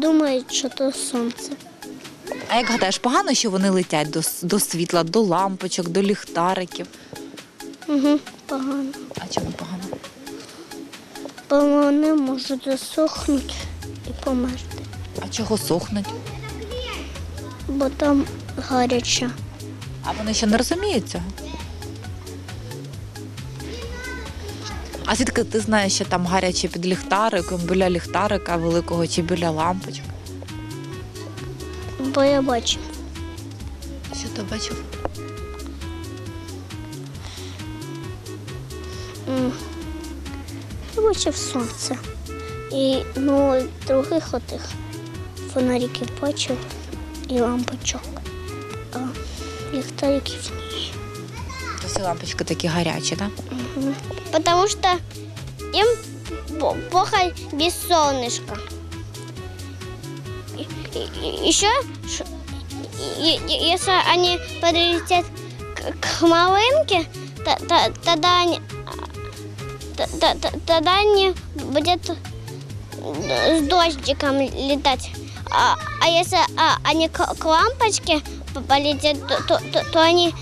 думають, що то сонце. А як гадаєш, погано, що вони летять до, с- до світла, до лампочок, до ліхтариків? Угу, погано. А чому погано? Бо вони можуть засохнути і померти. А чого сохнуть? Бо там гаряче. А вони ще не розуміють цього. А звідки ти знаєш, що там гаряче під ліхтариком, біля ліхтарика великого чи біля лампочок? Бо я бачу. Що ти бачив? М. Я бачив сонце. І ну, других отих фонариків бачив і лампочок. А ліхтариків ні. То всі лампочки такі гарячі, так? Потому что им по- плохо без солнышка. И- и- Еще, ш- и- и- если они подлетят к, к малынке, то- то- тогда они, т- т- т- тогда они будут с дождиком летать. А, а если а, они к, к лампочке по- полетят, то, то, то- то они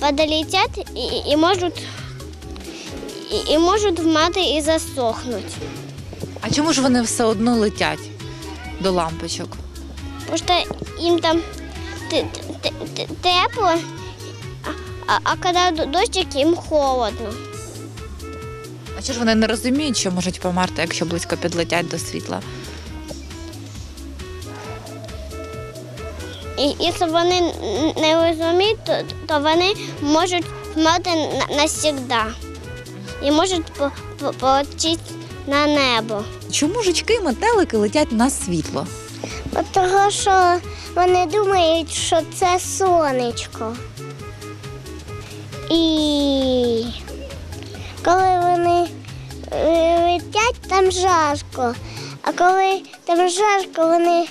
подлетят и, и можут і, і можуть вмати і засохнути. А чому ж вони все одно летять до лампочок? Тому що їм там те- те- те- тепло, а, а, коли дощик, їм холодно. А чи ж вони не розуміють, що можуть померти, якщо близько підлетять до світла? І якщо вони не розуміють, то, то вони можуть вмерти на- навсігда. І можуть по- по- полетіти на небо. Чому жучки і метелики летять на світло? Тому що вони думають, що це сонечко. І коли вони е, летять, там жарко. А коли там жарко, вони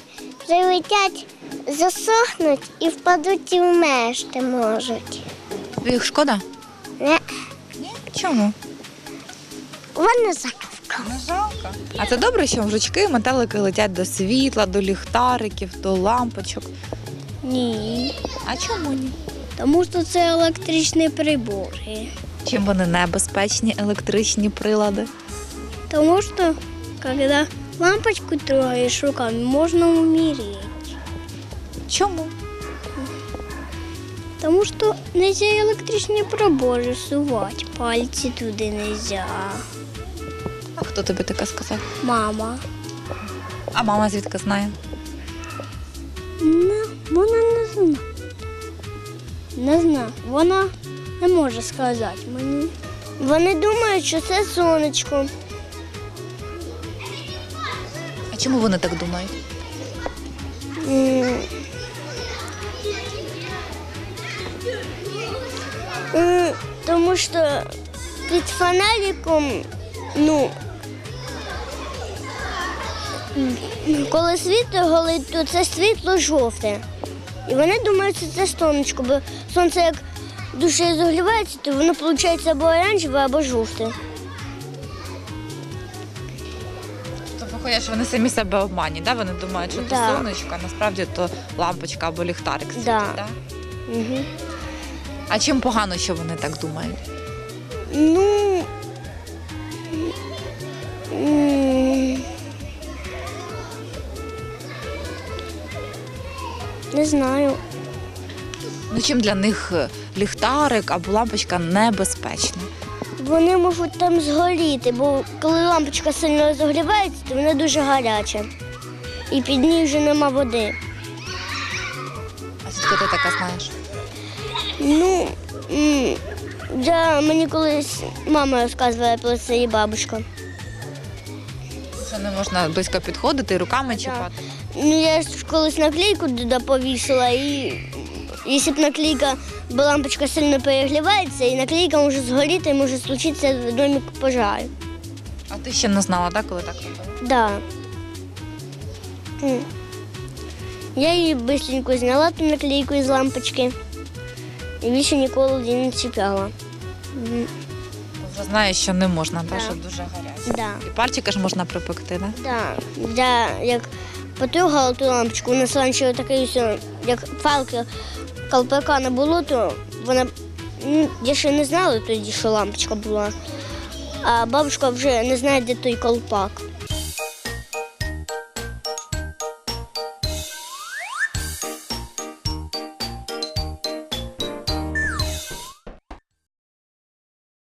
прилетять, засохнуть і впадуть і вмерти можуть. Їх шкода? Не, Ні. Чому? вони закавка. Не жалко. А це добре, що жучки метелики летять до світла, до ліхтариків, до лампочок. Ні. А чому ні? Тому що це електричні прибори. Чим вони небезпечні електричні прилади? Тому що, коли лампочку трогаєш руками, можна умереть. Чому? Тому що нельзя електричні прибори сувати, пальці туди нельзя. А хто тобі таке сказав? Мама. А мама звідки знає? Не, вона не знає. Не знаю. Вона не може сказати мені. Вони думають, що це сонечко. А чому вони так думають? Тому що під фонариком, ну, коли світло горить, то це світло жовте. І вони думають, що це сонечко, бо сонце як дуже розогрівається, то воно виходить або оранжеве, або жовте. То виходить, що вони самі себе обманюють, да? вони думають, що Да. то сонечко, а насправді то лампочка або ліхтарик світить, Да. да? Угу. А чим погано, що вони так думають? Ну. м, Не знаю. Ну чим для них е, ліхтарик або лампочка небезпечна? Вони можуть там згоріти, бо коли лампочка сильно розогрівається, то вона дуже гаряча. І під ній вже нема води. А звідки ти таке знаєш? Ну, я, мені колись мама розказувала про це і бабушка. Що не можна близько підходити руками чіпати? Ну, я ж колись наклейку туди повісила, і якщо б наклейка, бо лампочка сильно перегрівається, і наклейка може згоріти, і може случитися в домі пожар. А ти ще не знала, так, коли так робила? Да. М. Я її швидко зняла ту наклейку із лампочки і більше ніколи не чіпляла. Вже що не можна, так, Так. що дуже гаряче. Да. І пальчика ж можна припекти, да? Да. Я як потрогала ту лампочку, вона раніше такий, як палки колпака не було, то вона я ще не знала тоді, що лампочка була. А бабушка вже не знає, де той колпак.